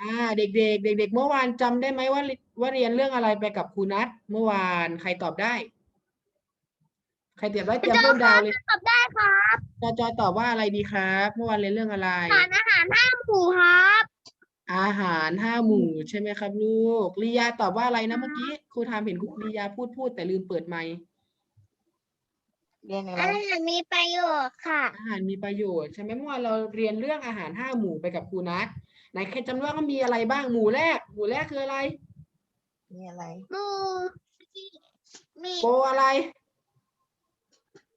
อ่าเด็กๆเด็ก ๆ เมื่อวานจำได้ไหมว่าว่าเรียนเรื่องอะไรไปกับครูนัทเมื่อวานใครตอบได้ ใครเตรียมไว้เตรียมเพิ่มดาวเลยตอบได้ครับจอจอตอบว่าอะไรดีครับ เมื่อวานเรียนเรื่องอะไร สารอาหารห้าหมู่ครับ อาหารห้าหมู่ใช่ไหมครับ ลูกลียาตอบว่าอะไรนะเมื่อกี้ครูทามเห็นครูลียาพูดพูดแต่ลืมเปิดไมค์เรียนอะไรอาหารมีประโยชน์ค่ะ อาหารมีประโยชน์ใช่ไหมเมื่อวานเราเรียนเรื่องอาหารห้าหมู่ไปกับครูนัท ไหนใครจำได้ว่ามีอะไรบ้างหมู่แรก หมู่แรกคืออะไรมีอะไรหมูมีโปรอะไร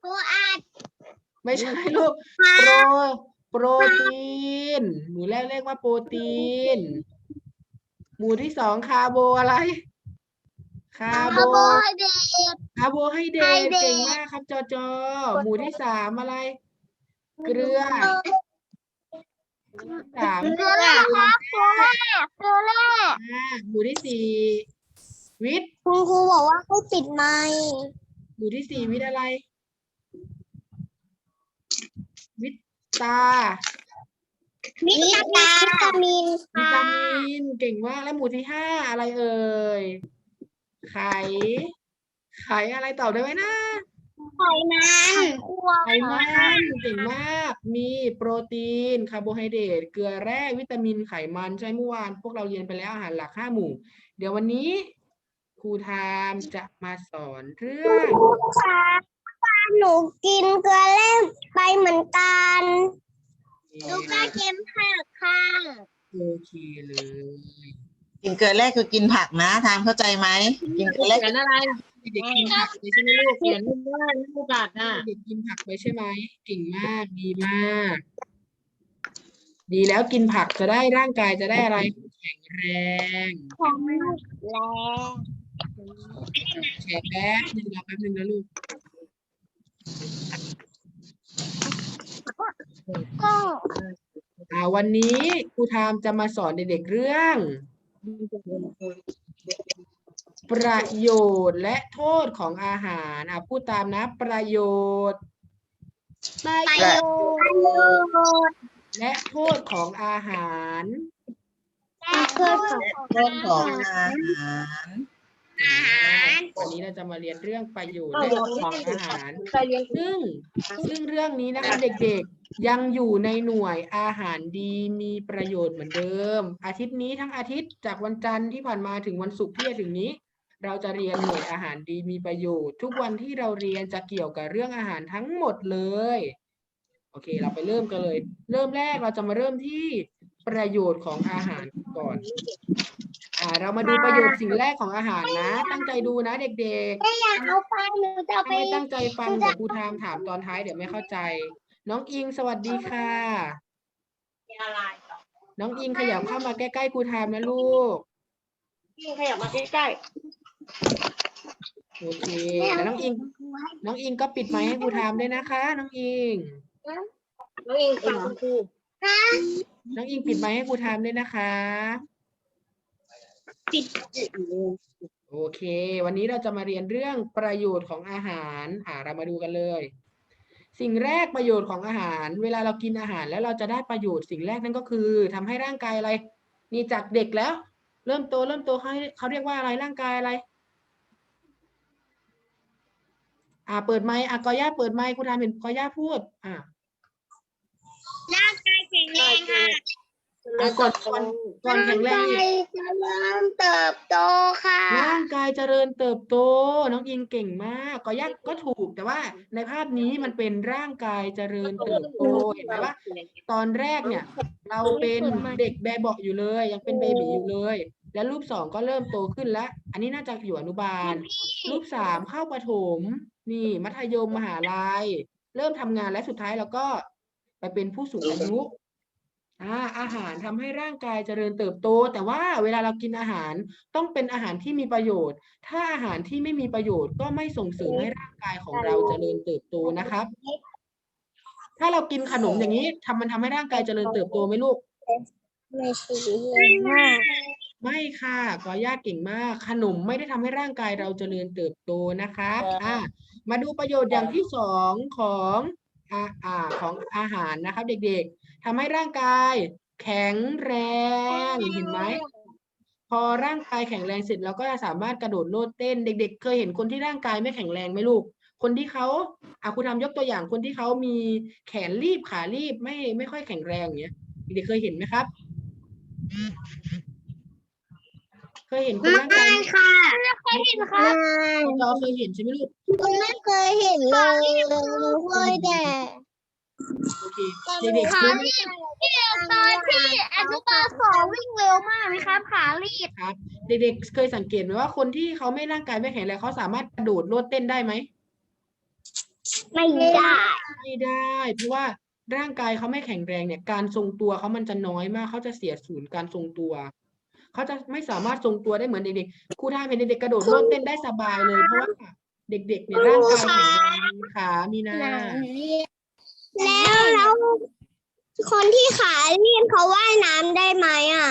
ปูอัดไม่ใช่ลูกปลาโปรโปรตีน หมู่แรกเรียกว่าโปรตีน หมู่ที่สองคาร์โบอะไรคาร์โบคาร์โบ ไฮเดรต คาร์โบไฮเดรไฮตเดรต เก่งมากครับจอจอ หมู่ที่สามอะไร เกลือ สามเกลือแร่ครับเกลือแร่เกลือแร่อ่าหมู่ที่สี่วิทย์คุณครูบอกว่าให้ปิดไมค์หมู่ที่สี่วิทย์อะไร วิทย์ตา วิตามินวิตามินวิค่ะตามินเก่งมากแล้วหมู่ที่ห้าอะไรเอ่ยไข่ไข่อะไรตอบได้ไหมนะ ไขมันคั่วไขมันเก่งมาก มีโปรตีน คาร์โบไฮเดรต เกลือแร่วิตามินไขมัน ใช่เมื่อวาน พวกเราเรียนไปแล้วอาหารหลักห้าหมู่ เดี๋ยววันนี้ครูทามจะมาสอนเรื่องค่ะหนูกินเกลือแร่ไปเหมือนกันลูกก็เค็มผักค่ะโอเคเลย กินเกลือแรกคือกินผักนะทามเข้าใจไหมกินเกลือแรกเขียนอะไรเด็กกินผักไปใช่ไหมลูกเขียนว่าลูกบาทน่ะเด็กกินผักไปใช่ไหมเก่งมากดีมาก ดีแล้วกินผักจะได้ร่างกายจะได้อะไรแข็งแรง ของแรงแข็งแป๊บหนึ่งรอแป๊บหนึ่งนะลูกก็อ่าวันนี้ครูทามจะมาสอนเด็กๆเรื่อง ประโยชน์และโทษของอาหารอะพูดตามนะ ประโยชน์ประโยชน์และโทษของอาหารและโทษของต้นของอาหาร อาหารวันนี้เราจะมาเรียนเรื่องประโยชน์และโทษของอาหาร ซึ่งซึ่งเรื่องนี้นะคะเด็กๆยังอยู่ในหน่วยอาหารดีมีประโยชน์เหมือนเดิม อาทิตย์นี้ทั้งอาทิตย์จากวันจันทร์ที่ผ่านมาถึงวันศุกร์ที่จะถึงนี้ เราจะเรียนหน่วยอาหารดีมีประโยชน์ ทุกวันที่เราเรียนจะเกี่ยวกับเรื่องอาหารทั้งหมดเลย โอเค เราไปเริ่มกันเลย เริ่มแรกเราจะมาเริ่มที่ประโยชน์ของอาหารก่อน อ่าเรามาดูประโยชน์สิ่งแรกของอาหารนะ ตั้งใจดูนะเด็กๆไม่อยากเอาไปหนูจะถ้าไปไม่ตั้งใจฟังเดี๋ยวครูทามถามตอนท้ายเดี๋ยวไม่เข้าใจ น้องอิงสวัสดีค่ะน้องอิงขยับเข้ามาใกล้ๆครูทามนะลูกขยับมาใกล้โอเคแล้วน้องอิง น้องอิงก็ปิดไมค์ให้ครูทามด้วยนะคะ น้องอิงน้องอิงฟังครูค่ะน้องอิงปิดไมค์ให้ครูทามด้วยนะคะ ปิดโอเค วันนี้เราจะมาเรียนเรื่องประโยชน์ของอาหารอ่าเรามาดูกันเลย สิ่งแรกประโยชน์ของอาหาร เวลาเรากินอาหารแล้วเราจะได้ประโยชน์สิ่งแรกนั่นก็คือทำให้ร่างกายอะไร นี่จากเด็กแล้ว เริ่มโตเริ่มโตเขาเขาเรียกว่าอะไรร่างกายอะไร อ่าเปิดไมค์อะกอย่าเปิดไมค์คุณทามเห็นกอย่าพูด อ่าร่างกายแข็งแรงค่ะ อะก่อนก่อนก่อนแข็งแรงอีกร่ากายจะเริ่มเติบโตค่ะร่างกายเจริญเติบโต น้องอิงเก่งมาก ก็ยักก็ถูกแต่ว่าในภาพนี้มันเป็นร่างกายเจริญเติบโตเห็นไหมว่า ตอนแรกเนี่ย เราเป็นเด็กแบบเบาะอยู่เลย ยังเป็นเบบีอยู่เลย แล้วรูปสองก็เริ่มโตขึ้นแล้ว อันนี้น่าจะอยู่อนุบาล รูปสามเข้าประถม นี่มัธยมมหาลัย เริ่มทำงานและสุดท้ายเราก็ไปเป็นผู้สูงอายุ อ่าอาหารทำให้ร่างกายเจริญเติบโต แต่ว่าเวลาเรากินอาหารต้องเป็นอาหารที่มีประโยชน์ ถ้าอาหารที่ไม่มีประโยชน์ก็ไม่ส่งเสริมให้ร่างกายของเราเจริญเติบโตนะครับ ถ้าเรากินขนมอย่างนี้ทำมันทำให้ร่างกายเจริญเติบโตไหมลูกไม่ใช่เลยมากไม่ค่ะกอย่าเก่งมาก ขนมไม่ได้ทำให้ร่างกายเราเจริญเติบโตนะครับอ่ามาดูประโยชน์อย่างที่สองของอาอ่าของอาหารนะครับ เด็กๆ ทำให้ร่างกาย แข็งแรงเห็นไหมพอร่างกายแข็งแรงเสร็จเราก็จะสามารถกระโดดโลดเต้น เด็ก ๆ เคยเห็นคนที่ร่างกายไม่แข็งแรงไหมลูก คนที่เขาอะครูทำยกตัวอย่างคนที่เขามีแขนรีบขารีบไม่ไม่ค่อยแข็งแรงอย่างเงี้ยเด็กๆเคยเห็นไหมครับ เคยเห็นคนร่างกายไม่ค่ะไม่เคยเห็นค่ะจอเคยเห็นใช่ไหมลูกไม่เคยเห็นเลยเคยแต่ โอเคเด็กๆขารู้ลีบที่ตอนที่อนุบาลสองวิ่งเร็วมากไหมครับ ขาลีบครับ เด็กๆเคยสังเกตไหมว่าคนที่เขาไม่ร่างกายไม่แข็งแรงเขาสามารถกระโดดโลดเต้นได้ไหมไม่ได้ไม่ได้ เพราะว่าร่างกายเขาไม่แข็งแรงเนี่ย การทรงตัวเขามันจะน้อยมากเขาจะเสียศูนย์การทรงตัวเขาจะไม่สามารถทรงตัวได้เหมือนเด็กๆครูทาเป็นเด็กๆกระโดดโลดเต้นได้สบายเลยเพราะว่าเด็กๆเนี่ยร่างกายแข็งแรงมีขามีนา แล้วแล้วคนที่ขาลีบเขาว่ายน้ำได้ไหมอะ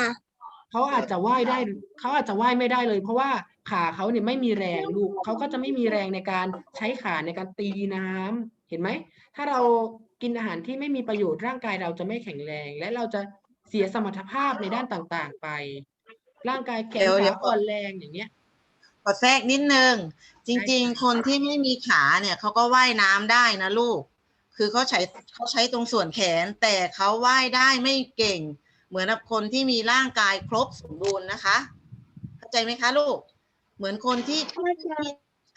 เขาอาจจะว่ายได้เขาอาจจะว่ายไม่ได้เลย เพราะว่าขาเขาเนี่ยไม่มีแรงลูกเขาก็จะไม่มีแรงในการใช้ขาในการตีน้ำเห็นไหม ถ้าเรากินอาหารที่ไม่มีประโยชน์ร่างกายเราจะไม่แข็งแรง และเราจะเสียสมรรถภาพในด้านต่างๆไป ร่างกายแขนเดี๋ยวเดี๋ขายว อ่อนแรงอย่างเงี้ย ขอแทรกนิดนึง จริง ๆ คนที่ไม่มีขาเนี่ยเขาก็ว่ายน้ำได้นะลูก คือเขาใช้เขาใช้ตรงส่วนแขน แต่เขาว่ายได้ไม่เก่ง เหมือนกับคนที่มีร่างกายครบสมบูรณ์นะคะ เข้าใจไหมคะลูก เหมือนคนที่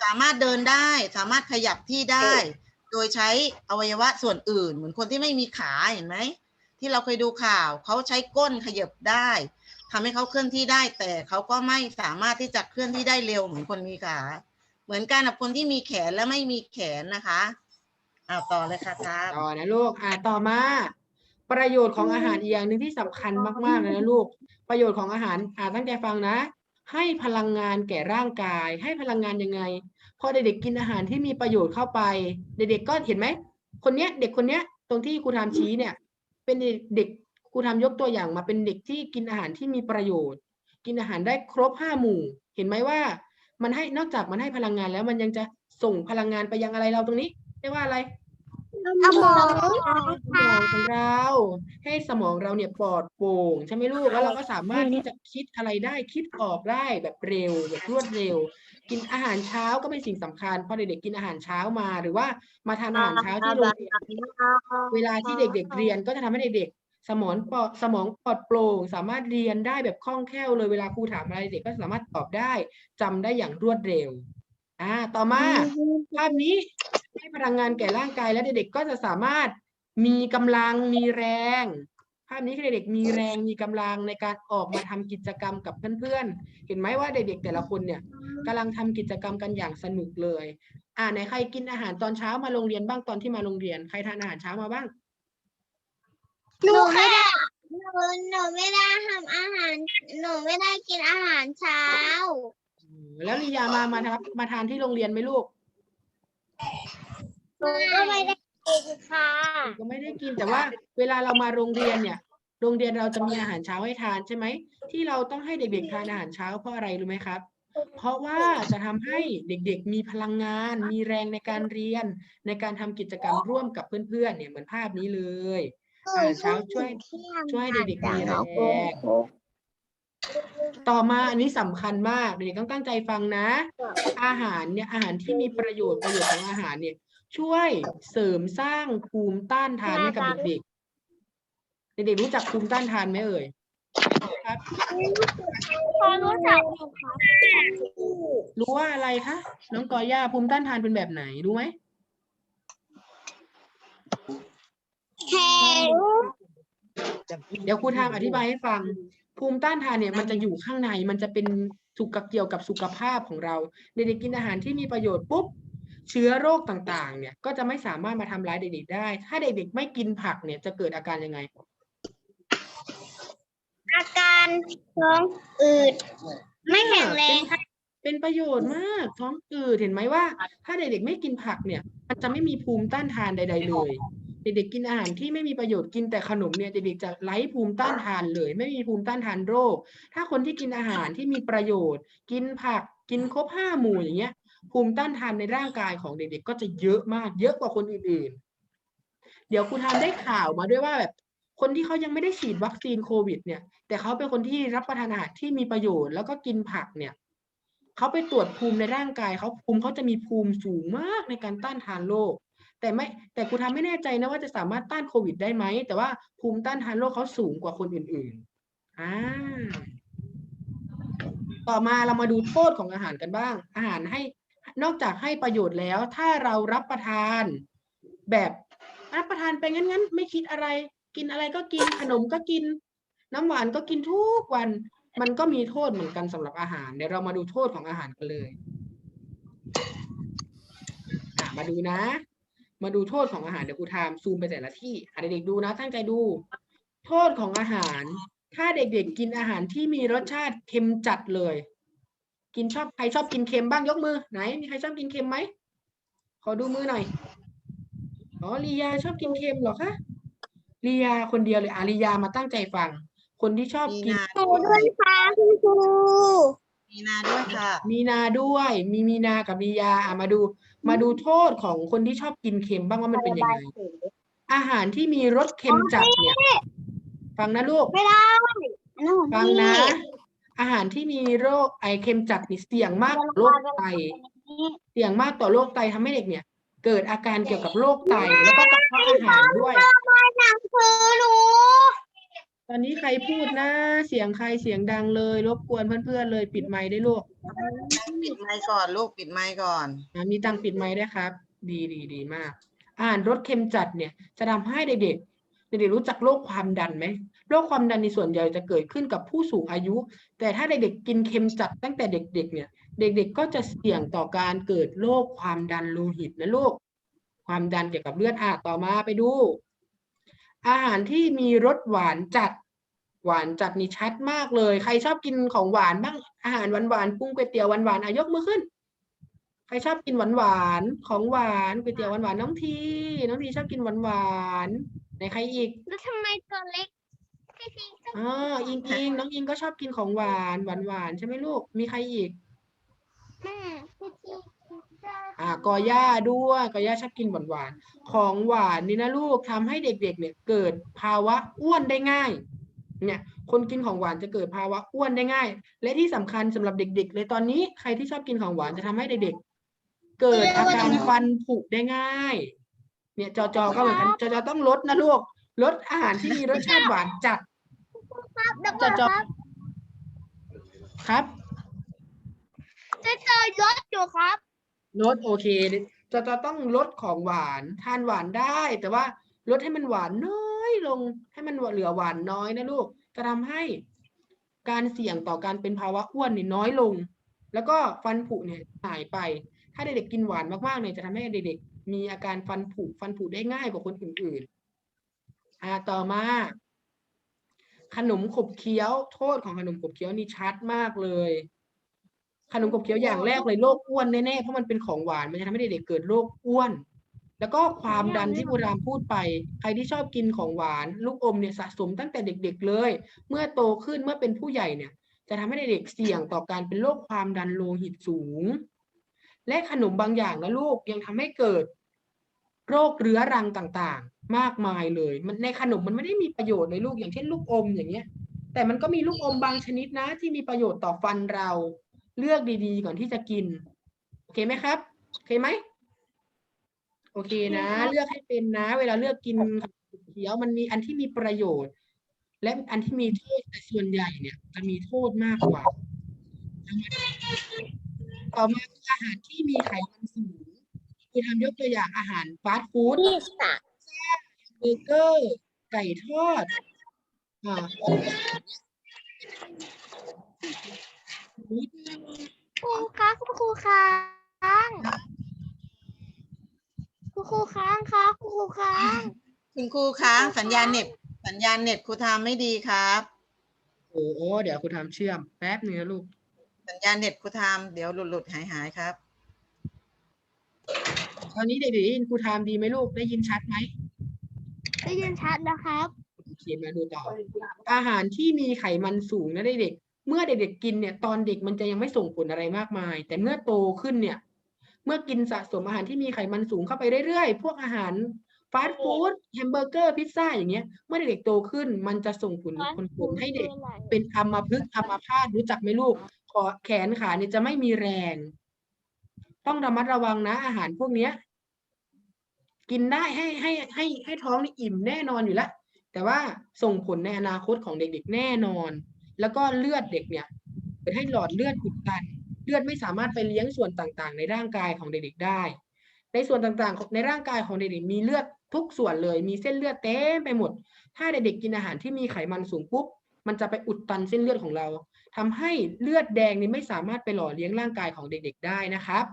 สามารถเดินได้ สามารถขยับที่ได้ โดยใช้อวัยวะส่วนอื่น เหมือนคนที่ไม่มีขาเห็นไหมที่เราเคยดูข่าวเขาใช้ก้นขยับได้ทำให้เขาเคลื่อนที่ได้ แต่เขาก็ไม่สามารถที่จะเคลื่อนที่ได้เร็วเหมือนคนมีขา เหมือนกันกับคนที่มีแขนและไม่มีแขนนะคะ อ้าวต่อเลยค่ะครับต่อนะลูกอ่าต่อมา ประโยชน์ของอาหารอีกอย่างหนึ่งที่สำคัญมากๆเลยนะลูก ประโยชน์ของอาหารอ่าตั้งใจฟังนะ ให้พลังงานแก่ร่างกาย ให้พลังงานยังไง พอเด็กๆกินอาหารที่มีประโยชน์เข้าไป เด็กๆก็เห็นไหม คนเนี้ยเด็กคนเนี้ยตรงที่ครูทำชี้เนี่ย เป็นเด็กครูทำยกตัวอย่างมาเป็นเด็กที่กินอาหารที่มีประโยชน์ กินอาหารได้ครบห้าหมู่ เห็นไหมว่า มันให้นอกจากมันให้พลังงานแล้วมันยังจะส่งพลังงานไปยังอะไรเราตรงนี้เรียกว่าอะไร สมองสมองของเรา ให้สมองเราเนี่ยปลอดโปร่งใช่ไหมลูกแล้วเราก็สามารถที่จะคิดอะไรได้คิดออกได้แบบเร็วแบบรวดเร็ว กินอาหารเช้าก็เป็นสิ่งสำคัญพอเด็กๆกินอาหารเช้ามาหรือว่ามาทานอาหารเช้าที่โรงเรียนเวลาที่เด็ก ๆ เรียนก็จะทำให้เด็กๆสมองปลอดสมองปลอดโปร่งสามารถเรียนได้แบบคล่องแคล่วเลยเวลาครูถามอะไรเด็กก็สามารถตอบได้จำได้อย่างรวดเร็วอ่าต่อมาภาพนี้ ให้พลังงานแก่ร่างกายและเด็กๆก็จะสามารถมีกำลังมีแรง ภาพนี้คือเด็กๆมีแรงมีกำลังในการออกมาทำกิจกรรมกับเพื่อนๆ เห็นไหมว่าเด็กๆแต่ละคนเนี่ยกำลังทำกิจกรรมกันอย่างสนุกเลย อ่าไหนใครกินอาหารตอนเช้ามาโรงเรียนบ้างตอนที่มาโรงเรียนใครทานอาหารเช้ามาบ้างหนูไม่ได้หนูหนูไม่ได้ทำอาหาร หนูไม่ได้กินอาหารเช้าอืมแล้วลียามามาทานมาทานที่โรงเรียนไหมลูก หนูก็ไม่ได้กินค่ะก็ไม่ได้กินแต่ว่าเวลาเรามาโรงเรียนเนี่ย โรงเรียนเราจะมีอาหารเช้าให้ทานใช่ไหมที่เราต้องให้เด็กๆทานอาหารเช้าเพราะอะไรรู้ไหมครับ เพราะว่าจะทำให้เด็กๆมีพลังงาน มีแรงในการเรียน ในการทำกิจกรรมร่วมกับเพื่อนๆเนี่ยเหมือนภาพนี้เลยอาหาเช้าช่วย ช่วยเด็กๆมีแรงต่อมาอันนี้สำคัญมากเด็กๆต้องตั้งใจฟังนะ อาหารเนี่ยอาหารที่มีประโยชน์ประโยชน์ของอาหารเนี่ย ช่วยเสริมสร้างภูมิต้านทานให้กับเด็กๆ เด็กๆรู้จักภูมิต้านทานไหมเอ่ย ครับ พอรู้จักค่ะรู้ว่าอะไรคะ น้องกอย่าภูมิต้านทานเป็นแบบไหน รู้ไหม แข็งเดี๋ยวครูทามอธิบายให้ฟัง ภูมิต้านทานเนี่ยมันจะอยู่ข้างในมันจะเป็นสุขเกี่ยวกับสุขภาพของเรา เด็กๆกินอาหารที่มีประโยชน์ปุ๊บ เชื้อโรคต่างๆ เนี่ย ก็จะไม่สามารถมาทำร้ายเด็กๆได้ ถ้าเด็กๆไม่กินผักเนี่ยจะเกิดอาการยังไง อาการท้องอืดไม่แข็งแรงเป็นเป็นประโยชน์มากท้องอืดเห็นไหมว่า ถ้าเด็กๆไม่กินผักเนี่ย มันจะไม่มีภูมิต้านทานใด ๆ เลย เด็กๆกินอาหารที่ไม่มีประโยชน์กินแต่ขนมเนี่ยเด็กๆจะไร้ภูมิต้านทานเลย ไม่มีภูมิต้านทานโรค ถ้าคนที่กินอาหารที่มีประโยชน์ กินผักกินครบห้าหมู่อย่างเงี้ย ภูมิต้านทานในร่างกายของเด็กๆ ก็จะเยอะมาก เยอะกว่าคนอื่นๆ เดี๋ยวครูทามได้ข่าวมาด้วยว่าแบบคนที่เขายังไม่ได้ฉีดวัคซีนโควิด เนี่ย แต่เขาเป็นคนที่รับประทานอาหารที่มีประโยชน์แล้วก็กินผักเนี่ยเขาไปตรวจภูมิในร่างกายเขาภูมิเขาจะมีภูมิสูงมากในการต้านทานโรคแต่ไม่แต่ครูทำไม่แน่ใจนะว่าจะสามารถต้านโควิดได้ไหม แต่ว่าภูมิต้านทานโรคเขาสูงกว่าคนอื่นๆอ่าต่อมาเรามาดูโทษของอาหารกันบ้าง อาหารให้ นอกจากให้ประโยชน์แล้ว ถ้าเรารับประทานแบบรับประทานไปงั้นๆ ไม่คิดอะไร กินอะไรก็กินขนมก็กิน น้ำหวานก็กินทุกวัน มันก็มีโทษเหมือนกันสำหรับอาหาร เดี๋ยวเรามาดูโทษของอาหารกันเลยมาดูนะ มาดูโทษของอาหารเดี๋ยวครูทามซูมไปแต่ละที่อะเด็กๆดูนะตั้งใจดู โทษของอาหาร ถ้าเด็กๆกินอาหารที่มีรสชาติเค็มจัดเลย กินชอบใครชอบกินเค็มบ้างยกมือไหน มีใครชอบกินเค็มไหมขอดูมือหน่อยอ๋อลียาชอบกินเค็มเหรอคะลียาคนเดียวเลยอาลียามาตั้งใจฟัง คนที่ชอบมีกินนาหนูด้วยค่ะคุณครูมีนาด้วยค่ะ มีนาด้วย มีมีนากับลียาอะมาดู มาดูโทษของคนที่ชอบกินเค็มบ้างว่ามันเป็นยังไงอาหารที่มีรสเค็มจัดเนี่ย ฟังนะลูกไม่ได้อันนั้นของฟังพี่นะ อาหารที่มีโรคไอเค็มจัดนี่เสี่ยงมากต่อโรคไต เสี่ยงมากต่อโรคไตทำให้เด็กเนี่ย เกิดอาการเกี่ยวกับโรคไตแล้วก็กระเพาะอาหารด้วยหนังสือหนูตอนนี้ใครพูดนะ เสียงใครเสียงดังเลย รบกวนเพื่อนๆเลยปิดไมค์ได้ลูกปิดไมค์ก่อนลูกปิดไมค์ก่อนมีตังปิดไมค์ได้ครับ ดีดีดีมาก อาหารรสเค็มจัดเนี่ย จะทำให้เด็กๆเด็กๆรู้จักโรคความดันไหม โรคความดันในส่วนใหญ่จะเกิดขึ้นกับผู้สูงอายุ แต่ถ้าเด็กๆกินเค็มจัดตั้งแต่เด็กๆเนี่ย เด็กๆก็จะเสี่ยงต่อการเกิดโรคความดันโลหิตนะลูกความดันเกี่ยวกับเลือดอะต่อมาไปดู อาหารที่มีรสหวานจัดหวานจัดนี่ชัดมากเลย ใครชอบกินของหวานบ้างอาหารหวานๆปรุงก๋วยเตี๋ยวหวานๆอะยกมือขึ้น ใครชอบกินหวานหวานของหวานก๋วยเตี๋ยวหวานหวานน้องทีน้องทีชอบกินหวานหวานไหนใครอีกแล้วทำไมตัวเล็ก พี่พีก็อ่าอิงอิงน้องอิงก็ชอบกินของหวานหวานหวานๆใช่ไหมลูก มีใครอีกแม่พี่พีก็อ่ากอย่าด้วยกอย่าชอบกินหวานหวานๆของหวานนี่นะลูกทำให้เด็กๆ เนี่ย เกิดภาวะอ้วนได้ง่าย เนี่ย คนกินของหวานจะเกิดภาวะอ้วนได้ง่าย และที่สำคัญสำหรับเด็ก ๆ เลยตอนนี้ใครที่ชอบกินของหวานจะทำให้เด็กๆ เกิดอาการฟันผุได้ง่าย เนี่ยจอจอก็เหมือนกันจอจอต้องลดนะลูกลดอาหารที่มีรสชาติหวานจัด ครับเดี๋ยวจะก่อนจะครับ ครับจะเจอรถอยู่ครับ ลดโอเคจอจอต้องลดของหวานทานหวานได้ แต่ว่าลดให้มันหวานน้อยลง ให้มันเหลือหวานน้อยนะลูก จะทำให้การเสี่ยงต่อการเป็นภาวะอ้วนเนี่ยน้อยลง แล้วก็ฟันผุเนี่ยหายไป ถ้าเด็กๆกินหวานมากๆเนี่ยจะทำให้เด็กๆมีอาการฟันผุฟันผุได้ง่ายกว่าคนอื่นๆอ่าต่อมา ขนมขบเคี้ยว โทษของขนมขบเคี้ยวนี่ชัดมากเลย ขนมขบเคี้ยวอย่างแรกเลยโรคอ้วนแน่ๆเพราะมันเป็นของหวานมันจะทำให้เด็กๆเกิดโรคอ้วน แล้วก็ความดันที่ครูรามพูดไป ใครที่ชอบกินของหวาน ลูกอมเนี่ยสะสมตั้งแต่เด็ก ๆเลย เมื่อโตขึ้นเมื่อเป็นผู้ใหญ่เนี่ย จะทำให้เด็กเสี่ยงต่อการเป็นโรคความดันโลหิตสูง และขนมบางอย่างนะลูกยังทำให้เกิด โรคเรื้อรังต่างๆ มากมายเลย มันในขนมมันไม่ได้มีประโยชน์เลยลูกอย่างเช่นลูกอมอย่างเงี้ย แต่มันก็มีลูกอมบางชนิดนะ ที่มีประโยชน์ต่อฟันเรา เลือกดีๆ ก่อนที่จะกิน โอเคไหมครับโอเคไหมโอเคนะ เลือกให้เป็นนะ เวลาเลือกกินขนมเคี้ยวมันมีอันที่มีประโยชน์ และอันที่มีโทษแต่ส่วนใหญ่เนี่ยจะมีโทษมากกว่าต่อมาคืออาหารที่มีไขมันสูงคือทำยกตัวอย่างอาหารฟาสต์ฟู้ดพี่สาม เบอร์เกอร์ไก่ทอดอ่าครูคะคุณครูค้างคุณครูค้างคะคุณครูค้างคุณครูคะสัญญาณเน็ตสัญญาณเน็ตครูทำไม่ดีครับ โอ้โหเดี๋ยวคุณทำเชื่อมแป๊บนึงนะลูก สัญญาณเน็ตครูทำเดี๋ยวหลุดหลุดหายหายครับ ตอนนี้เด็กๆได้ยินครูทามดีไหมลูกได้ยินชัดไหม ได้ยินชัดนะครับเขียนมาดูต่อ อาหารที่มีไขมันสูงนะเด็กๆเมื่อเด็กๆกินเนี่ย ตอนเด็กมันจะยังไม่ส่งผลอะไรมากมาย แต่เมื่อโตขึ้นเนี่ย เมื่อกินสะสมอาหารที่มีไขมันสูงเข้าไปเรื่อยๆ พวกอาหารฟาสต์ฟู้ดแฮมเบอร์เกอร์พิซซ่าอย่างเงี้ย เมื่อเด็กๆโตขึ้น มันจะส่งผลผลผลให้เด็ก เป็นอัมพฤกษ์อัมพาตรู้จักไหมลูกขอแขนขาเนี่ยจะไม่มีแรง ต้องระมัดระวังนะ อาหารพวกเนี้ย กินได้ให้ให้ให้ให้ท้องนี่อิ่มแน่นอนอยู่แล้ว แต่ว่าส่งผลในอนาคตของเด็กๆแน่นอน แล้วก็เลือดเด็กเนี่ยเกิดให้หลอดเลือดอุดตัน เลือดไม่สามารถไปเลี้ยงส่วนต่างๆ ในร่างกายของเด็กๆได้ ในส่วนต่างๆ ในร่างกายของเด็กๆมีเลือดทุกส่วนเลย มีเส้นเลือดเต็มไปหมด ถ้าเด็กๆกินอาหารที่มีไขมันสูงปุ๊บมันจะไปอุดตันเส้นเลือดของเราทำให้เลือดแดงนี่ไม่สามารถไปหล่อเลี้ยงร่างกายของเด็กๆได้นะครับ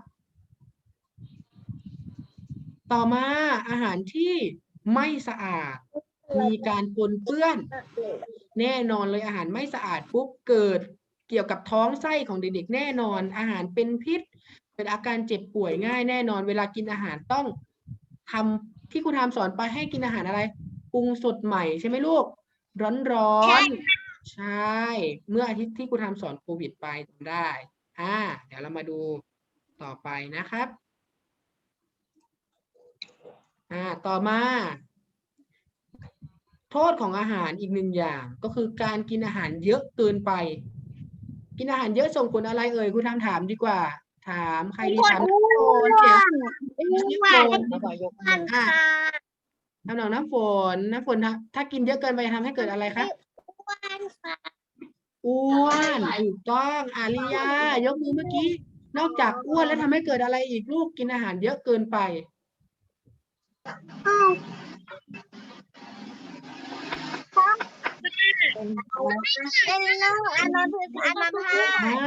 ต่อมาอาหารที่ไม่สะอาด มีการปนเปื้อน แน่นอนเลยอาหารไม่สะอาดปุ๊บเกิดเกี่ยวกับท้องไส้ของเด็กๆแน่นอน อาหารเป็นพิษเกิดอาการเจ็บป่วยง่ายแน่นอน เวลากินอาหารต้องทำที่คุณทำสอนไปให้กินอาหารอะไรปรุงสดใหม่ใช่ไหมลูก ร้อนๆ ใช่ เมื่ออาทิตย์ที่คุณทำสอนโควิดไปจำได้ อ่า เดี๋ยวเรามาดูต่อไปนะครับ อ่าต่อมา โทษของอาหารอีกหนึ่งอย่างก็คือการกินอาหารเยอะเกินไป กินอาหารเยอะส่งผลอะไรเอ่ยคุณทำถามดีกว่า ถามใครดีถามน้ำฝนเสียงน้ำฝนอ้วนอะค่ะน้ำหนองน้ำฝนน้ำฝนถ้าถ้ากินเยอะเกินไปจะทำให้เกิดอะไรคะอ้วนค่ะอ้วนถูกต้องอาริยายกมือเมื่อกี้ นอกจากอ้วนแล้วทำให้เกิดอะไรอีกลูกกินอาหารเยอะเกินไป เป็นโรคอัมพฤกษ์อัมพาตอ่า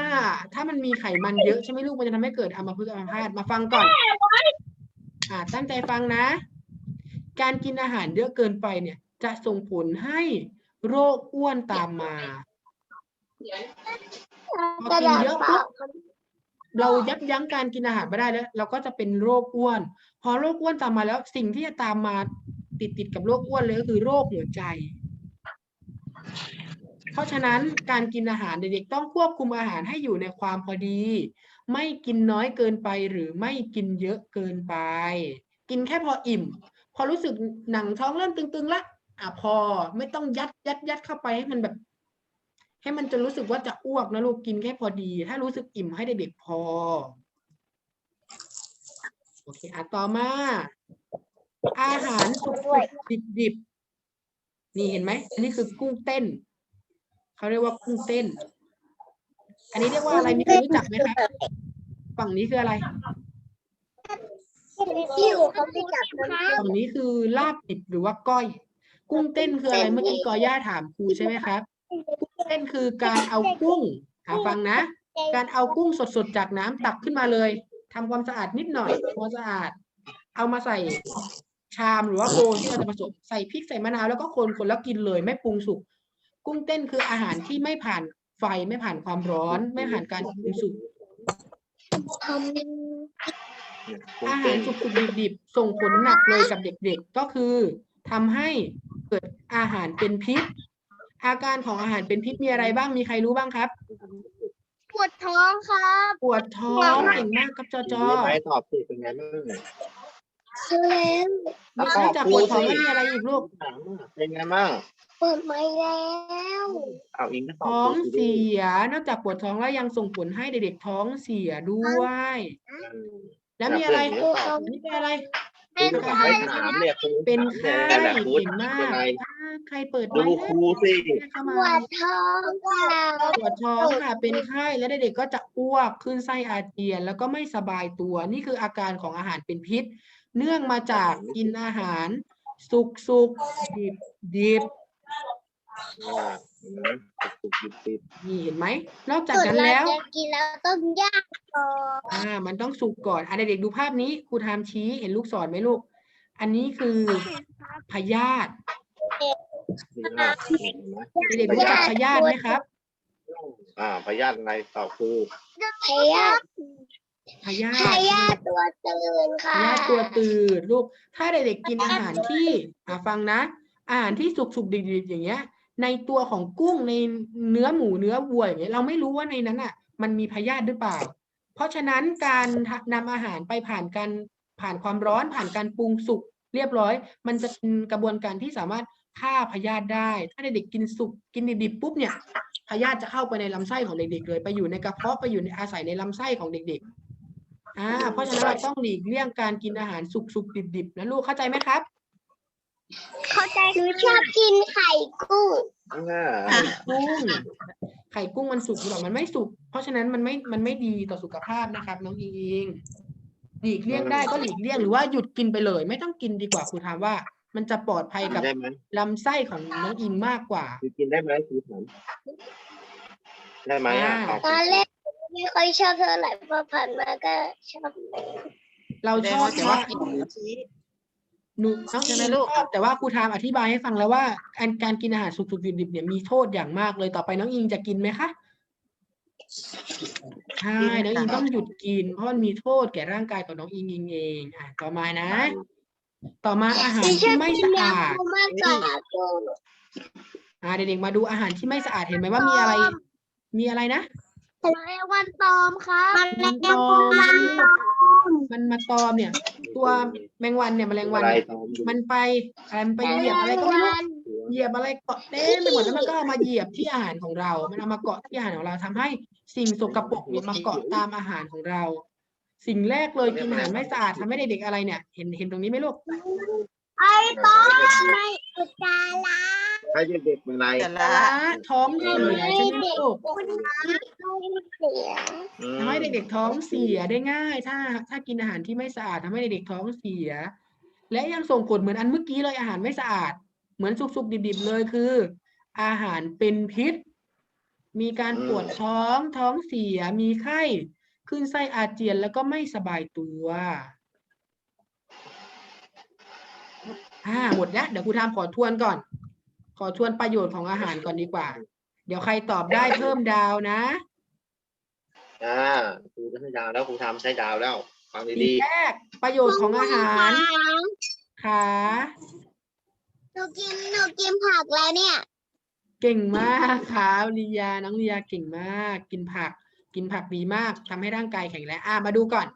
ถ้ามันมีไขมันเยอะใช่ไหมลูกมันจะทำให้เกิดอัมพฤกษ์อัมพาตมาฟังก่อน อ่า ตั้งใจฟังนะ การกินอาหารเยอะเกินไปเนี่ย จะส่งผลให้โรคอ้วนตามมาพอกินเยอะปุ๊บ เรายับยั้งการกินอาหารไม่ได้แล้ว เราก็จะเป็นโรคอ้วน พอโรคอ้วนตามมาแล้ว สิ่งที่จะตามมาติดติดๆกับโรคอ้วนเลยก็คือโรคหัวใจ เพราะฉะนั้นการกินอาหารเด็กๆต้องควบคุมอาหารให้อยู่ในความพอดี ไม่กินน้อยเกินไปหรือไม่กินเยอะเกินไป กินแค่พออิ่ม พอรู้สึกหนังท้องเริ่มตึงๆละอะพอไม่ต้องยัดยัดยัดเข้าไปให้มันแบบ ให้มันจนรู้สึกว่าจะอ้วกนะลูกกินแค่พอดี ถ้ารู้สึกอิ่มให้เด็กๆพอ โอเคอะต่อมา อาหารสุกๆดิบๆนี่เห็นไหมอันนี้คือกุ้งเต้นเขาเรียกว่ากุ้งเต้น อันนี้เรียกว่าอะไรมีใครรู้จักไหมครับฝั่งนี้คืออะไรที่อยู่เขาไม่จับคนฝั่งนี้คือลาบดิบหรือว่าก้อย กุ้งเต้นคืออะไรเมื่อกี้กอย่าถามครูใช่ไหมครับกุ้งเต้นคือการเอากุ้งฟังนะ การเอากุ้งสดๆจากน้ำตักขึ้นมาเลย ทำความสะอาดนิดหน่อยพอสะอาด เอามาใส่ชามหรือว่าโบที่เราจะผสมใส่พริกใส่มะนาวแล้วก็คนคนแล้วกินเลยไม่ปรุงสุก กุ้งเต้นคืออาหารที่ไม่ผ่านไฟไม่ผ่านความร้อน ไม่ผ่านการปรุงสุก อาหารสุกๆดิบๆส่งผลหนักเลยกับเด็กๆ ก็คือทำให้เกิดอาหารเป็นพิษ อาการของอาหารเป็นพิษมีอะไรบ้างมีใครรู้บ้างครับำปวดท้องครับปวดท้องเก่งมากครับจอจอไปตอบสิเป็นไงบ้างคือแล้วนอกจากปวดท้องแล้วมีอะไรอีกลูกถามว่าเป็นไงบ้างเปิดไม่แล้วเอาอิงก็ตอบท้องสิเสียนอกจากปวดท้องแล้วยังส่งผลให้เด็กๆท้องเสียด้วย แล้วมีอะไรเพื่อนหนูตอบอันนี้เป็นอะไรเป็นไม่ไข้ถามเนี่ยครูเป็นถามไข้เนี่ยแบบพูดเก่งมากยังไงอ่า ใครเปิดดูไว้ครูสิ เข้าปมาวดท้องค่ะปวดท้องค่ะเป็นไข้แล้วเด็กๆก็จะอ้วกขึ้นไส้อาเจียน แล้วก็ไม่สบายตัว นี่คืออาการของอาหารเป็นพิษ เนื่องมาจากกินอาหาร สุกสุกดิบดิบว่าอืมตุกติดติดนี่เห็นไหมนอกจากเกิดนั้นเราแล้วจะกินแล้วต้องย่างก่อนอ่า มันต้องสุกก่อนอะเด็กๆดูภาพนี้ครูทามชี้เห็นลูกศรไหมลูก อันนี้คือพยาธิ ดีมากเห็นไหมเด็กๆรู้จักพยาธิไหมครับอ่าพยาธิอะไรตอบครูพยาธิพยาพธิยาธิตัวตื่นพค่ะยาธิตัวตืดลูก ถ้าเด็กๆกินอาหารที่อ่าฟังนะ อาหารที่สุกๆดิบๆอย่างเงี้ย ในตัวของกุ้งในเนื้อหมูเนื้อวัวอย่างเงี้ยเราไม่รู้ว่าในนั้นอะ มันมีพยาธิหรือเปล่า เพราะฉะนั้นการนำอาหารไปผ่านการผ่านความร้อนผ่านการปรุงสุก เรียบร้อย มันจะเป็นกระบวนการที่สามารถฆ่าพยาธิได้ ถ้าเด็กๆกินสุกกินดิบๆปุ๊บเนี่ยพยาธิจะเข้าไปในลำไส้ของเด็กๆเลย ไปอยู่ในกระเพาะไปอยู่ในอาศัยในลำไส้ของเด็กๆอ่าเพราะฉะนั้นเราต้องหลีกเลี่ยงการกินอาหารสุกๆดิบๆนะลูกเข้าใจไหมครับ เข้าใจหนูชอบกินไข่กุ้งอ่ากุ้งไข่กุ้งมันสุกหรือเปล่ามันไม่สุก เพราะฉะนั้นมันไม่มันไม่ดีต่อสุขภาพนะครับ น้องอิงอิง หลีกเลี่ยงได้ก็หลีกเลี่ยงหรือว่าหยุดกินไปเลย ไม่ต้องกินดีกว่าครูถามว่า มันจะปลอดภัยกินกับได้ไหมลำไส้ของน้องอิงมากกว่า คือกินได้ไหมคือถามได้ไหมอะอ่าตอนแรกไม่ค่อยชอบเท่าไหร่พอผ่านมาก็ชอบเราแสดชงอบว่าชแต่อบว่ากินหมูชีสหนูน้องใช่อิงไหมลูกชอบแต่ว่าครูทามอธิบายให้ฟังแล้วว่าการการกินอาหารสุกๆดิบๆเนี่ยมีโทษอย่างมากเลยต่อไปน้องอิงจะกินไหมคะ ใช่น้องอิงต้องหยุดกิน เพราะมันมีโทษแก่ร่างกายของน้องอิงอิงเองอะต่อมานะ ต่อมาอาหารไม่ชที่อบไม่กินสะเนื้ออาดปูมากกว่ากุ้งอ่าเด็กๆมาดูอาหารที่ไม่สะอาดเห็นไหมว่ามีอะไร มีอะไรนะแมลงวันตอมครับมันตอมมันมาตอมเนี่ย ตัวแมงวันเนี่ยแมลงวันอะไรเนี่ยตอมดูมันไปอะไรมันไปเหยียบอะไรก็ไม่รู้ เหยียบอะไรเกาะเต็มไปหมดแล้วมันก็เอามาเหยียบที่อาหารของเรา มันเอามาเกาะที่อาหารของเราทำให้สิ่งสกปรกเนี่ยมาเกาะตามอาหารของเรา สิ่งแรกเลยกินอาหารไม่สะอาดทำให้เด็กๆอะไรเนี่ย เห็นเห็นตรงนี้ไหมลูกไอ้ตอมไม่อุจจาระให้เด็กๆเป็นไรแต่ปลาละร้าท้องเสียใช่ไหมลูกเสียอืมทำให้เด็กๆท้องเสียได้ง่าย ถ้า ถ้ากินอาหารที่ไม่สะอาดทำให้เด็กๆท้องเสีย และยังส่งผลเหมือนอันเมื่อกี้เลยอาหารไม่สะอาด เหมือนสุกๆดิบๆเลยคือ อาหารเป็นพิษ มีการปวดท้อง ท้องเสียมีไข้ขึ้นไส้อาเจียนแล้วก็ไม่สบายตัวอ่าหมดแล้วเดี๋ยวครูทามขอทวนก่อน ขอทวนประโยชน์ของอาหารก่อนดีกว่า เดี๋ยวใครตอบได้เพิ่มดาวนะอ่าครูจะให้ดาวแล้วครูทำใช้ดาวแล้วฟังสิ่ดีงแรกประโยชน์ของอาหารขา หนูกินหนูกินผักแล้วเนี่ย เก่งมากครับลียาน้องลียาเก่งมาก กินผัก กินผักดีมากทำให้ร่างกายแข็งแรงอะมาดูก่อน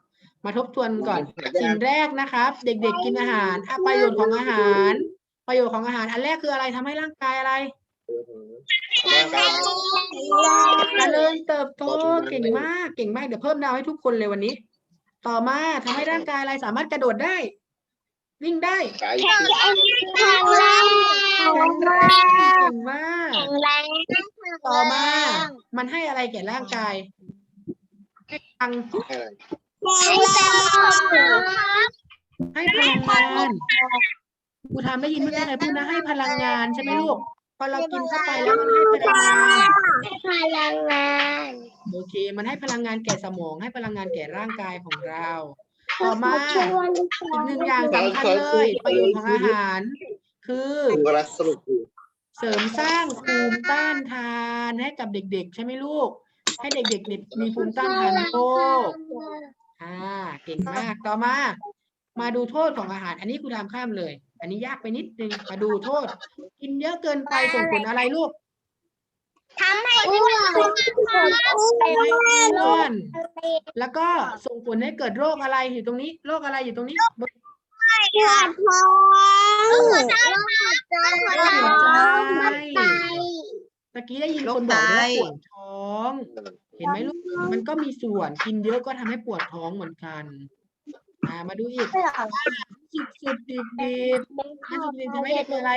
มาทบทวนก่อนสิ่งแรกนะครับ เด็กๆกินอาหารอะประโยชน์ของอาหาร ประโยชน์ของอาหาร อันแรกคืออะไรทำให้ร่างกายอะไร เจริญเติบโตเก่งมากเก่งมากเดี๋ยวเพิ่มดาวให้ทุกคนเลยวันนี้ ต่อมาทำให้ร่างกายอะไรสามารถกระโดดได้ วิ่งได้ไก่แข็งแรงแข็งแรงแข็งแรงเก่งมากแข็งแรงต่อมา มันให้อะไรแก่ร่างกายตังอะไรแข็งแรงครับให้พลังงานครูทามได้ยินเมื่อกี้ใครพูดนะให้พลังงานใช่ไหมลูกพอเรากินเข้าไปแล้วมันให้พลังงานพลังงาน โอเค มันให้พลังงานแก่สมอง ให้พลังงานแก่ร่างกายของเรา ต่อมาอีกหนึ่งอย่างสำคัญเลยประโยชน์ของอาหาร คือครูกำลังสรุปอยู่เสริมสร้างภูมิต้านทานให้กับเด็ก ๆ ใช่ไหมลูก ให้เด็กๆเนี่ยมีภูมิต้านทานโรคอ่าเก่งมากต่อมา มาดูโทษของอาหาร อันนี้ครูทำข้ามเลย อันนี้ยากไปนิดนึงมาดูโทษ กินเยอะเกินไปส่งผลอะไรลูก ทำให้อ้วนอ้วนแล้วก็ส่งผลให้เกิดโรคอะไรอยู่ตรงนี้ โรคอะไรอยู่ตรงนี้ปวดท้องปวดใจไตตะกี้ได้ยินคนบอกด้วยว่าปวดท้อง เห็นไหมลูก มันก็มีส่วนกินเยอะก็ทำให้ปวดท้องเหมือนกัน อ่ามาดูอีกสุดสุดดิบดิบอาหารสุดดิบจะไม่ได้เป็นอะไร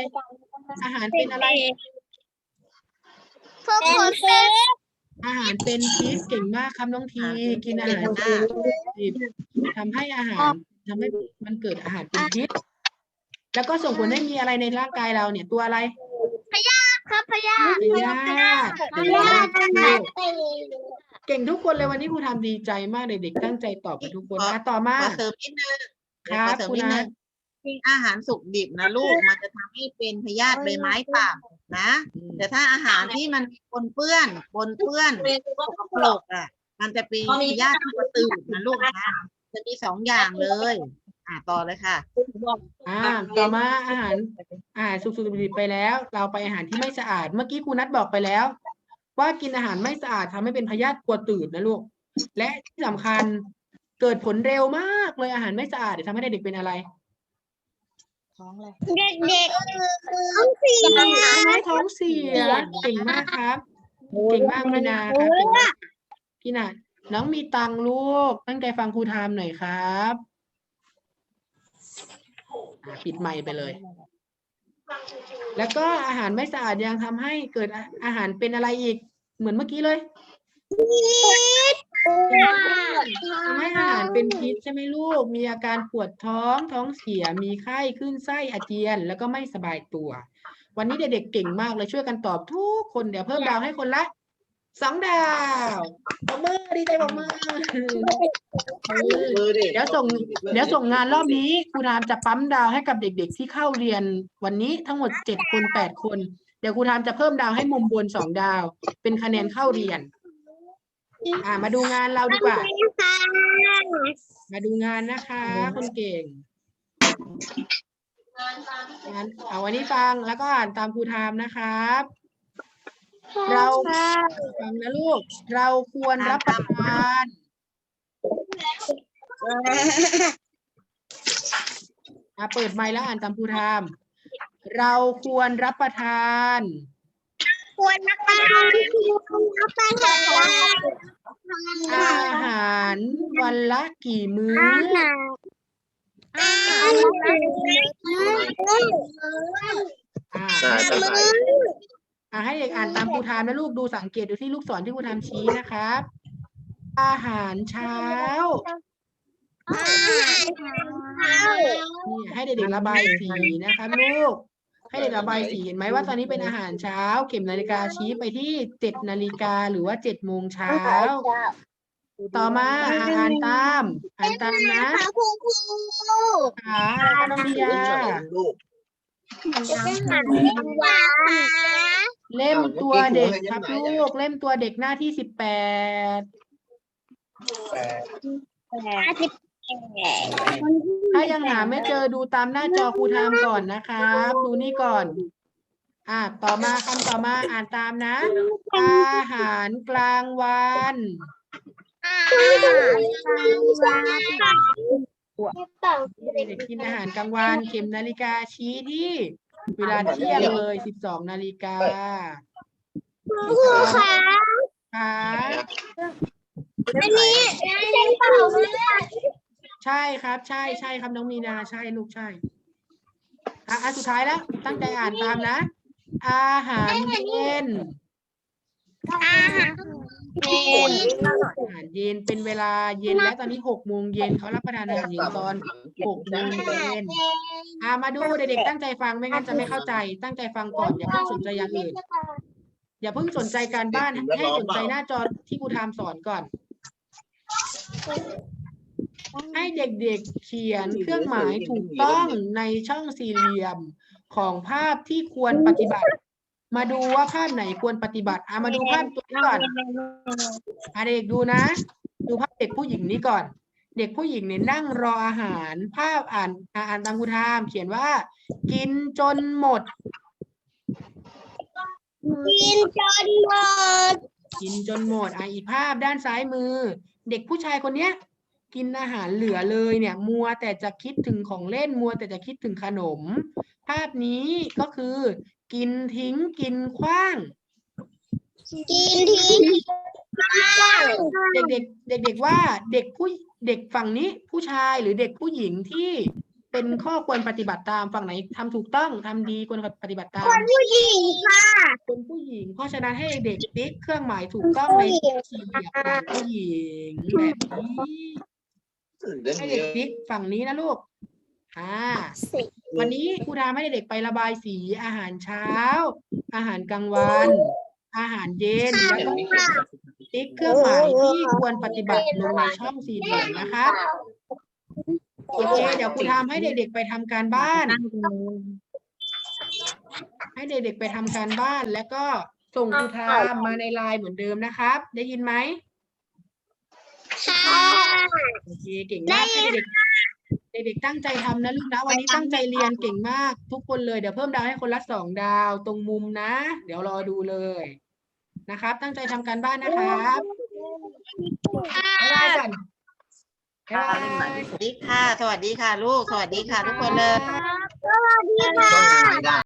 อาหารเป็นอะไร พวกคนเป็นอาหารเป็นพิษเก่งมากครับน้องทีกินอาหารสุกดิบทำให้อาหารทำให้มันเกิดอาหารเป็นพิษแล้วก็ส่งผลให้มีอะไรในร่างกายเราเนี่ยตัวอะไรครับพยาพยาธิพเก่งยามากธิลูกเก่งทุกคนเลยวันนี้ครูทำดีใจมากเด็กๆตั้งใจตอบไปทุกคนนะต่อมาขอเสริมนิดนึงครับขอเสริมคุณนิด นึนะงอาหารสุกดิบนะลูกมันจะทำให้เป็นพยาธิใบไม้ต่ำนะ แต่ถ้าอาหารที่มันปนเปื้อนปนเปื้อนสกปรกอะ มันจะเป็นพยาธิที่กระตืดนะลูกนะจะมีสองอย่างเลย อะต่อเลยค่ะ อ่า ต่อมาอาหารอาหารสุกๆดิบๆไปแล้ว เราไปอาหารที่ไม่สะอาด เมื่อกี้ครูนัทบอกไปแล้ว ว่ากินอาหารไม่สะอาดทำให้เป็นพยาธิกลัวตื่นนะลูก และที่สำคัญเกิดผลเร็วมากเลยอาหารไม่สะอาดเดี๋ยวทำให้เด็กๆเป็นอะไร เด็กๆต้องเสียท้องเสียเก่งมากครับ เก่งมากพี่นาครับเก่งมากพี่นาน้องมีตังค์ลูกตั้งใจฟังครูทามหน่อยครับอะปิดไมค์ไปเลย แล้วก็อาหารไม่สะอาดยังทำให้เกิดอาอาหารเป็นอะไรอีก เหมือนเมื่อกี้เลย ทำให้อาหารเป็นพิษใช่ไหมลูก มีอาการปวดท้องท้องเสีย มีไข้ขึ้นไส้อาเจียน แล้วก็ไม่สบายตัว วันนี้เด็กๆเก่งมากเลยช่วยกันตอบทุกคนเดี๋ยวเพิ่มดาวให้คนละสองดาวปรบมือดีใจปรบมือมือดิเดี๋ยวส่งเดี๋ยวส่งงานรอบนี้ครูรามจะปั๊มดาวให้กับเด็ก ๆ ที่เข้าเรียนวันนี้ทั้งหมดเจ็ดคนแปดคน เดี๋ยวครูรามจะเพิ่มดาวให้มุมบนสองดาว เป็นคะแนนเข้าเรียน อ่า มาดูงานเราดีกว่า มาดูงานนะคะคนเก่ง งานเอาวันนี้ฟังแล้วก็อ่านตามครูทามนะครับ เราฟังนะลูก เราควรรับประทานอะเปิดไมค์แล้วอ่านตามครูทาม เราควรรับประทานควรนักการนักการ อาหารวันละกี่มื้อ อาหารอ่าใช่ใช่ใช่อ่าให้เด็กอ่านตามครูทามนะลูกดูสังเกตดูที่ลูกศรที่ครูทามชี้นะครับ อาหารเช้านี่ให้เด็กๆระบายสีนะคะลูก ให้เด็กระบายสีเห็นไหมว่าตอนนี้เป็นอาหารเช้า เข็มนาฬิกาชี้ไปที่เจ็ดนาฬิกาหรือว่าเจ็ดโมงเช้า ต่อมาอะอ่านตามอ่านตามนะครูครูขาแล้วก็น้องดิยาลูกหวานเล่มตัวเด็กครับลูกเล่มตัวเด็กหน้าที่สิบแปดสิบ ถ้ายังหาไม่เจอดูตามหน้าจอครูทามก่อนนะครับ ดูนี่ก่อน อะต่อมาคำต่อมาอ่านตามนะ อาหารกลางวันเด็กกินอาหารกลางวัน เข็มนาฬิกาชี้ที่ เวลาเที่ยงเลยสิบสองนาฬิกาครูคะค่ะอันนี้ใช่เปล่า ใช่ครับ ใช่ใช่ครับน้องมีนาใช่ลูกใช่อะอันสุดท้ายแล้ว ตั้งใจอ่านตามนะ อาหารเย็น อาหารเป็นอาหารเย็นเป็นเวลาเย็นแล้วตอนนี้หกโมงเย็นเขารับประทานอาหารเย็นตอนหกโมงเย็นอ่ามาดูเด็กๆตั้งใจฟังไม่งั้นจะไม่เข้าใจ ตั้งใจฟังก่อนอย่าเพิ่งสนใจอย่างอื่นอย่าเพิ่งสนใจการบ้านให้สนใจหน้าจอที่ครูทามสอนก่อน ให้เด็กๆเขียนเครื่องหมายถูกต้องในช่องสี่เหลี่ยมของภาพที่ควรปฏิบัติ มาดูว่าภาพไหนควรปฏิบัติอะมาดูภาพตัวนี้ก่อนอะเด็กดูนะ ดูภาพเด็กผู้หญิงนี้ก่อน เด็กผู้หญิงเนี่ยนั่งรออาหาร ภาพอ่านอะอ่านตามครูทามเขียนว่า กินจนหมด กินจนหมด กินจนหมดอะอีกภาพด้านซ้ายมือ เด็กผู้ชายคนเนี้ย กินอาหารเหลือเลยเนี่ย มัวแต่จะคิดถึงของเล่นมัวแต่จะคิดถึงขนม ภาพนี้ก็คือ กินทิ้งกินขว้าง กินทิ้งบ้างเด็กๆเด็กๆว่าเด็กผู้เด็กฝั่งนี้ผู้ชายหรือเด็กผู้หญิงที่เป็นข้อควรปฏิบัติตามฝั่งไหนทำถูกต้องทำดีควรปฏิบัติตาม คนผู้หญิงค่ะคนผู้หญิง เพราะฉะนั้นให้เด็กติ๊กเครื่องหมายถูกต้องในสี่เหลี่ยมของผู้หญิงแบบนี้ ให้เด็กติ๊กฝั่งนี้นะลูก อ่า วันนี้ครูทำให้เด็กๆไประบายสีอาหารเช้า อาหารกลางวัน อาหารเย็นแล้วก็ติ๊กเครื่องหมายที่ควรปฏิบัติลงในช่องสี่เหลี่ยมนะคะโอเคเดี๋ยวครูทำให้เด็กๆไปทำการบ้าน ให้เด็กๆไปทำการบ้านแล้วก็ส่งครูทามมาในไลน์เหมือนเดิมนะครับ ได้ยินไหม ค่ะโอเคเก่งมากให้เด็กๆเด็กๆตั้งใจทำนะลูกนะวันนี้ตั้งใจเรียนเก่งมาก ทุกคนเลยเดี๋ยวเพิ่มดาวให้คนละสองดาวตรงมุมนะ เดี๋ยวรอดูเลยนะครับ ตั้งใจทำการบ้านนะครับบ๊ายบายก่อนบ๊ายบายสวัสดีค่ะ สวัสดีค่ะ ลูก สวัสดีค่ะ ทุกคนเลย สวัสดีค่ะ